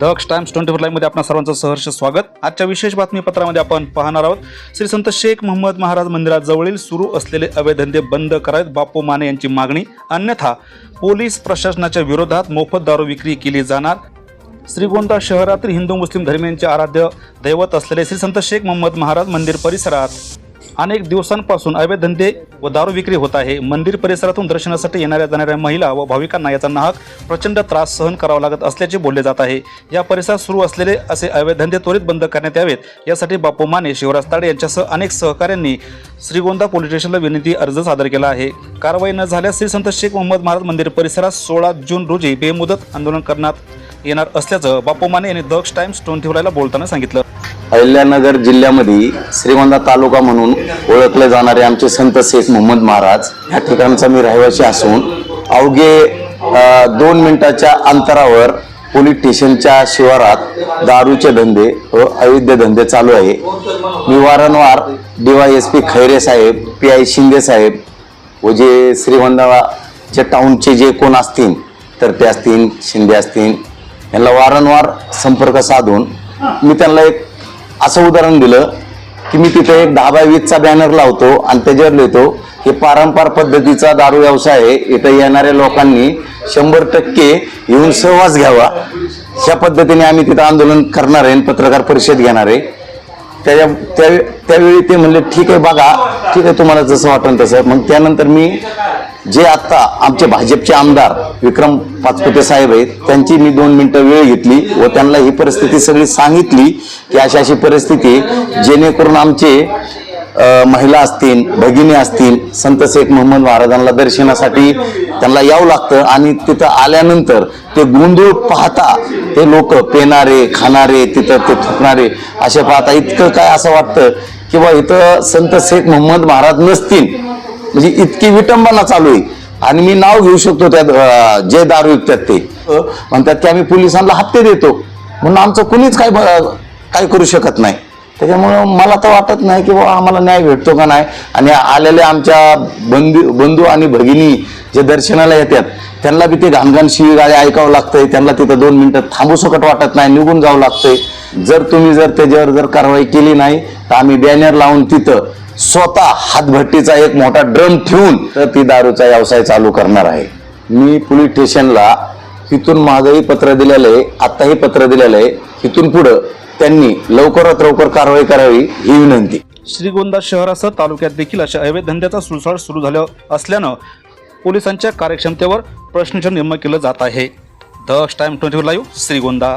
दक्ष times twenty फोरमध्ये आपणा सर्वांचं सहर्ष स्वागत. आजच्या विशेष बातमीपत्रामध्ये आपण पाहणार आहोत श्री संत शेख मोहम्मद महाराज मंदिराजवळील सुरू असलेले अवैध धंदे बंद करावेत बापू माने यांची मागणी. अन्यथा पोलीस प्रशासनाच्या विरोधात मोफत दारू विक्री केली जाणार. श्रीगोंदा शहरातील हिंदू मुस्लिम धर्मियांचे आराध्य दैवत असलेले श्री संत शेख मोहम्मद महाराज मंदिर परिसरात अनेक दिवसांपासून अवैध धंदे व दारू विक्री होत आहे. मंदिर परिसरातून दर्शनासाठी येणाऱ्या जाणाऱ्या महिला व भाविकांना याचा नाहक प्रचंड त्रास सहन करावा लागत असल्याचे बोलले जात आहे. या परिसरात सुरू असलेले असे अवैध धंदे त्वरित बंद करण्यात यावेत. यासाठी बापू माने शिवराज ताडे यांच्यासह अनेक सहकाऱ्यांनी श्रीगोंदा पोलीस स्टेशनला विनंती अर्ज सादर केला आहे. कारवाई न झाल्यास श्री संत शेख मोहम्मद महाराज मंदिर परिसरात सोळा जून रोजी बेमुदत आंदोलन करण्यात येणार असल्याचं बापू माने यांनी दक्ष टाइम्स ट्वेंटी फोरला बोलताना सांगितलं. अहिल्यानगर जिल्ह्यामध्ये श्रीगोंदा तालुका म्हणून ओळखले जाणारे आमचे संत शेख मोहम्मद महाराज या ठिकाणचा मी रहिवासी असून अवघे दोन मिनिटाच्या अंतरावर पोलीस स्टेशनच्या शिवारात दारूचे धंदे व अवैध धंदे चालू आहे. मी वारंवार डीवायएसपी खैरे साहेब पी आय शिंदे साहेब व जे श्रीगोंदाचे टाऊनचे जे कोण असतील तर ते असतील शिंदे असतील यांना वारंवार संपर्क साधून मी त्यांना एक असं उदाहरण दिलं की मी तिथे एक दहा बाय वीसचा बॅनर लावतो आणि त्याच्यावर लिहितो की पारंपरिक पद्धतीचा दारू व्यवसाय आहे. इथं येणाऱ्या लोकांनी शंभर टक्के येऊन सहवास घ्यावा. ह्या पद्धतीने आम्ही तिथं आंदोलन करणार आहे आणि पत्रकार परिषद घेणार आहे. त्याच्या त्या त्यावेळी ते म्हणले ठीक आहे बघा. ठीक आहे तुम्हाला जसं वाटेल तसं. मग त्यानंतर मी जे आत्ता आमचे भाजपचे आमदार विक्रम पाचपुते साहेब आहेत त्यांची मी दोन मिनिटं वेळ घेतली व त्यांना ही परिस्थिती सगळी सांगितली की अशी अशी परिस्थिती जेणेकरून आमचे महिला असतील भगिनी असतील संत शेख मोहम्मद महाराजांना दर्शनासाठी त्यांना यावं लागतं आणि तिथं आल्यानंतर ते गोंधळ पाहता ते लोक पेणारे खाणारे तिथं ते थुकणारे असे पाहता इतकं काय असं वाटतं की बा इथं संत शेख मोहम्मद महाराज नसतील. म्हणजे इतकी विटंबना चालू आहे. आणि मी नाव घेऊ शकतो त्या जे दारू विकतात ते. म्हणतात की आम्ही पोलिसांना हप्ते देतो. म्हणून आमचं कुणीच काय ब- काय करू शकत नाही. त्याच्यामुळं मला तर वाटत नाही की बाबा आम्हाला न्याय भेटतो का नाही. आणि आलेल्या आमच्या बंधू बंधू आणि भगिनी जे दर्शनाला येतात त्यांना बी ते घाणघाण शिवीगाळे ऐकावं लागतंय. त्यांना तिथं दोन मिनटं थांबू सकट वाटत नाही निघून जावं लागतंय. जर तुम्ही जर त्याच्यावर जर कारवाई केली नाही तर आम्ही बॅनर लावून तिथं स्वतः हातभट्टीचा एक मोठा ड्रम ठेवून तर ती दारूचा व्यवसाय चालू करणार आहे. मी पोलीस स्टेशनला तिथून मागही पत्र दिलेलं आहे आत्ताही पत्र दिलेलं आहे. तिथून पुढं त्यांनी लवकरात लवकर कारवाई करावी ही विनंती. श्रीगोंदा शहरासह तालुक्यात देखील अशा अवैध धंद्याचा सुळसळ सुरू झाला असल्यानं पोलिसांच्या कार्यक्षमतेवर प्रश्नचिन्ह निर्माण केलं जात आहे. The time twenty live Shrigonda.